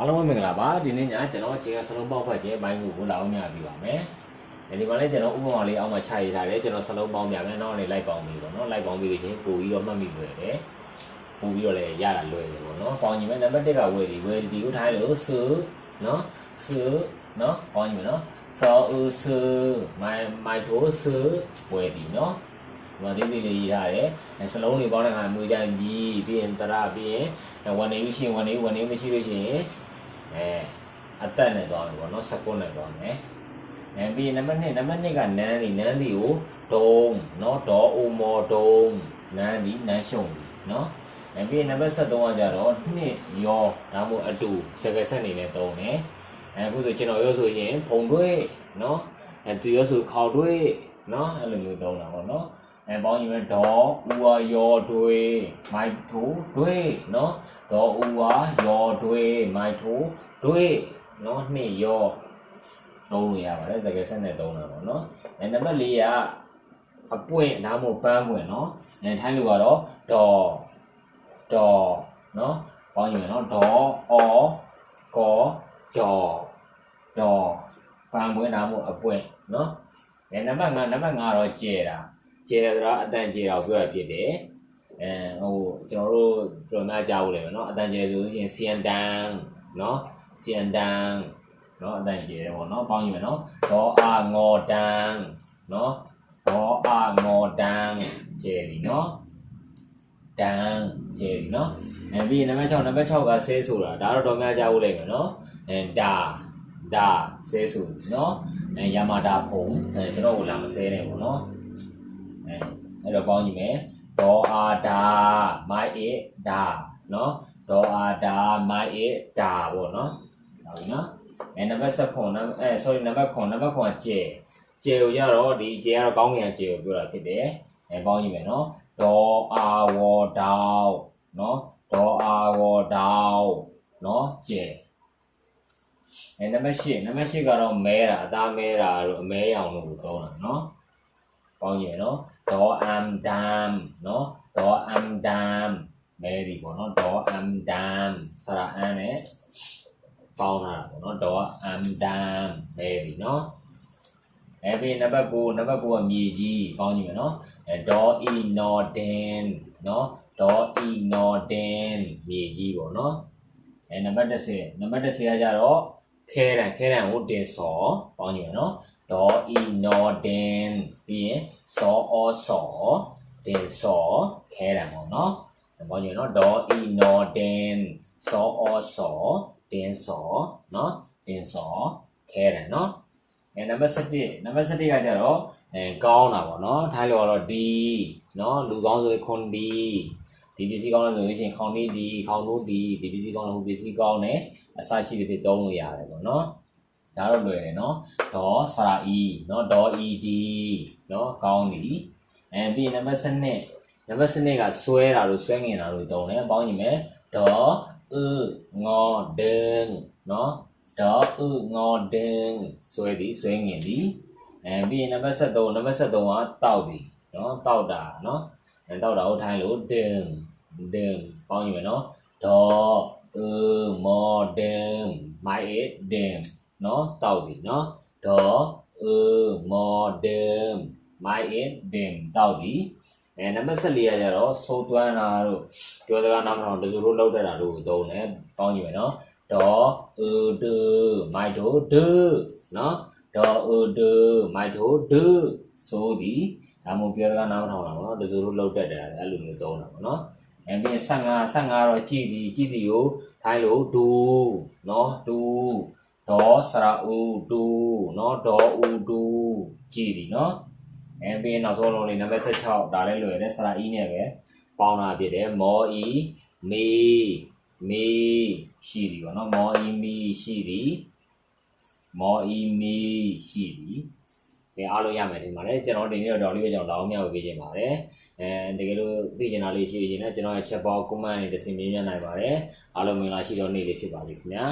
အားလုံးပဲမင်္ဂလာပါဒီနေ့ညကျွန်တော်အခြေခံစလုံးပေါက်ဖက်ခြင်းဘိုင်းကိုလာအောင်မြပြပါမယ်ဒီမှာလည်းကျွန်တော်ဥပမာလေးအောက်မှာခြာရေးထားတယ်ကျွန်တော်စလုံးပေါင်းပြမယ်နောက်နေ့လိုက်ပေါင်းပြီးပေါ့နော်လိုက်ပေါင်းပြီးချင်းပို့ပြီးတော့မှတ်မိလွယ်တယ်ပို့ပြီးတော့လည်းရတာလွယ်တယ်ပေါ့နော်ပေါင်းညီမယ်နံပါတ်1ကဝယ်ဒီဝယ်ဒီကိုထားလို့စုနော်စုနော်ပေါင်းညီမယ်နော်စောဥစုမိုင်မိုင်ထိုးစုဝယ်ဒီနော်ဒီမှာဒီလေးလေးရေးထားတယ်အဲစလုံးလေးပေါင်းတဲ့အခါမွေးကြပြီးပြီးရင်တရပြီးရင်ဝန်နေရှိရင်ဝန်နေဝန်နေမရှိလို့ရှိရင် အဲအသက်နဲ့သွားမယ်ပေါ့နော်စကွန်းနဲ့သွားမယ်အဲပြီးရင်နံပါတ်2နံပါတ်2ကနန်းဒီနန်းဒီကိုဒုံနော်ဒေါ်အိုမော်ဒုံနန်းဒီနန်းရှုံဒီနော်အဲပြီးရင်နံပါတ်73ကကြတော့နှစ်ရောဒါမှမဟုတ်အတူစကားဆက်နေနဲ့သုံးတယ်အဲအခုဆိုကျွန်တော်ရောဆိုရင်ဖုံတွေးနော်အဲသူရောဆိုခေါက်တွေးနော်အဲ့လိုမျိုးသုံးတာပေါ့နော် အဲပေါင်းရင်ပဲဒေါ်ဦးဝါရောတွေးမိုက်ထိုးတွေးနော်ဒေါ်ဦးဝါရောတွေးမိုက်ထိုးတွေးနော်နှစ်ရောသုံးလို့ရပါတယ်စကားဆက်နဲ့သုံးတာပေါ့နော်အဲနံပါတ်4ကအပွင့်ဒါမှမဟုတ်ပန်းပွင့်နော်အဲထိုင်းလူကတော့ဒေါ်ဒေါ်နော်ပေါင်းရင်နော်ဒေါ်အော်ကောဒေါ်ဒေါ်ပန်းပွင့်ဒါမှမဟုတ်အပွင့်နော်အဲနံပါတ်5နံပါတ်5ကတော့ကျဲတာ ကျဲတယ်ဆိုတော့အတန်ကျဲတာကိုပြောရဖြစ်တယ်အဲဟိုကျွန်တော်တို့တော်များကြားဖို့လေနော်အတန်ကျဲဆိုလို့ရှိရင်စီယန်တန်နော်စီယန်တန်နော်အတန်ကျဲတယ်ပေါ့နော်ပေါင်းရင်မယ်နော်ဒေါ်အာငေါ်တန်နော်ဒေါ်အာငေါ်တန်ကျဲလီနော်တန်ကျဲလီနော်အဲပြီးရင်နံပါတ်6နံပါတ်6ကဆဲဆိုတာဒါတော့တော်များကြားဖို့လိမ့်မယ်နော်အဲဒါဒါဆဲဆိုနော်အဲယာမာတာဖုံအဲကျွန်တော်ကိုလာမဆဲနဲ့ပေါ့နော်အဲ အဲ့တော့ပေါင်းကြည့်မယ်ဒေါ်အာဒါမိုက်အဒါနော်ဒေါ်အာဒါမိုက်အဒါပေါ့နော်ဟုတ်ပြီနော်အဲနံပါတ်7နံအဲ sorry နံပါတ်9နံပါတ်9ကကျဲကျဲကိုရတော့ဒီကျဲကတော့ကောင်းကင်ကျဲကိုပြောတာဖြစ်တယ်အဲပေါင်းကြည့်မယ်နော်ဒေါ်အာဝေါ်ဒေါင်းနော်ဒေါ်အာဝေါ်ဒေါင်းနော်ကျဲအဲနံပါတ်8နံပါတ်8ကတော့မဲတာအသားမဲတာလို့အမဲရောင်လို့ပြောတာနော်ပေါင်းကြည့်မယ်နော် ဒေါ်အမ်ဒမ်နော်ဒေါ်အမ်ဒမ်မဲဒီပေါ့နော်ဒေါ်အမ်ဒမ်စရာအန်နဲ့ပေါင်းလာတာပေါ့နော်ဒေါ်အမ်ဒမ်မဲဒီနော်အဲ့ဒီနံပါတ်9နံပါတ်9ကမြေကြီးပေါင်းကြည့်မယ်နော်အဲဒေါ်အီနော်ဒန်နော်ဒေါ်အီနော်ဒန်မြေကြီးပေါ့နော်အဲနံပါတ်10နံပါတ်10ကကြတော့ခဲတန်ခဲတန်ကိုတင်စောပေါင်းကြည့်မယ်နော် ဒေါ်အီနော်တင်ပြီးရင်စောအောစောတင်စောခဲတန်ပေါ့နော်ပေါင်းကြည့်မယ်နော်ဒေါ်အီနော်တင်စောအောစောတင်စောနော်တင်စောခဲတန်နော်အဲနံပါတ်7နံပါတ်7ကကြတော့အဲကောင်းတာပေါ့နော်ထိုင်းလိုကတော့ဒီနော်လူကောင်းဆိုရင်ခွန်ဒီဒီပစ္စည်းကောင်းလို့ဆိုလို့ရှိရင်ခေါင်းလေးဒီခေါင်းလို့ဒီဒီပစ္စည်းကောင်းလို့ဟိုပစ္စည်းကောင်းတယ်အစရှိတဲ့ဖြစ်သုံးလို့ရတယ်ပေါ့နော် ဒါတော့လွယ်တယ်နော်ဒေါ်စရာအီနော်ဒေါ်အီဒီနော်ကောင်းပြီအဲပြီးရင်နံပါတ်7နံပါတ်7ကဆွဲတာလို့ဆွဲငင်တာလို့သုံးတယ်ပေါင်းကြည့်မယ်ဒေါ်အငေါဒင်နော်ဒေါ်အငေါဒင်ဆွဲသည်ဆွဲငင်သည်အဲပြီးရင်နံပါတ်73နံပါတ်73ကတောက်သည်နော်တောက်တာနော်အဲတောက်တာကိုထိုင်းလို့ဒင်ဒင်ပေါင်းကြည့်မယ်နော်ဒေါ်အမော်ဒင်မိုင်အဒင် နော်တောက်ပြီနော်ဒေါ်အမော်ဒမ်မိုင်အင်ဒမ်တောက်ပြီအဲနံပါတ်14ရကြတော့သိုးသွန်းတာတို့ပြောစကားနောက်မှတော့တစုလို့လောက်တတ်တာတို့သုံးတယ်ပေါင်းကြည့်မယ်နော်ဒေါ်အဒမိုင်ဒိုဒနော်ဒေါ်အဒမိုင်ဒိုဒဆိုသည်ဒါမှမဟုတ်ပြောစကားနောက်မှတော့နော်တစုလို့လောက်တတ်တယ်အဲ့လိုမျိုးသုံးတာပေါ့နော်အပြင်55 55တော့ကြည်သည်ကြည်သည်ကိုထိုင်းလို့ဒူနော်ဒူ ဒေါစရာဥဒူနော်ဒေါဥဒူကြည်ဒီနော်အဲပြီးနောက်ဆုံးလုံးလေးနံပါတ်16ဒါလည်းလွယ်တယ်စရာအီးနဲ့ပဲပေါင်းတာဖြစ်တယ်မောအီမေမေရှိဒီပေါ့နော်မောအီမေရှိဒီမောအီမေရှိဒီဒီအားလို့ရမယ်ဒီမှာလည်းကျွန်တော်ဒီနေ့တော့ဒေါ်လေးပဲကျွန်တော်လောင်းမြောက်ပေးခြင်းပါတယ်အဲတကယ်လို့သိချင်တာလေးရှိရင်လည်းကျွန်တော်ရဲ့ chat box comment တွေတစ်ဆင့်မြင်ရနိုင်ပါတယ်အားလုံးမင်္ဂလာရှိသောနေ့လေးဖြစ်ပါစေခင်ဗျာ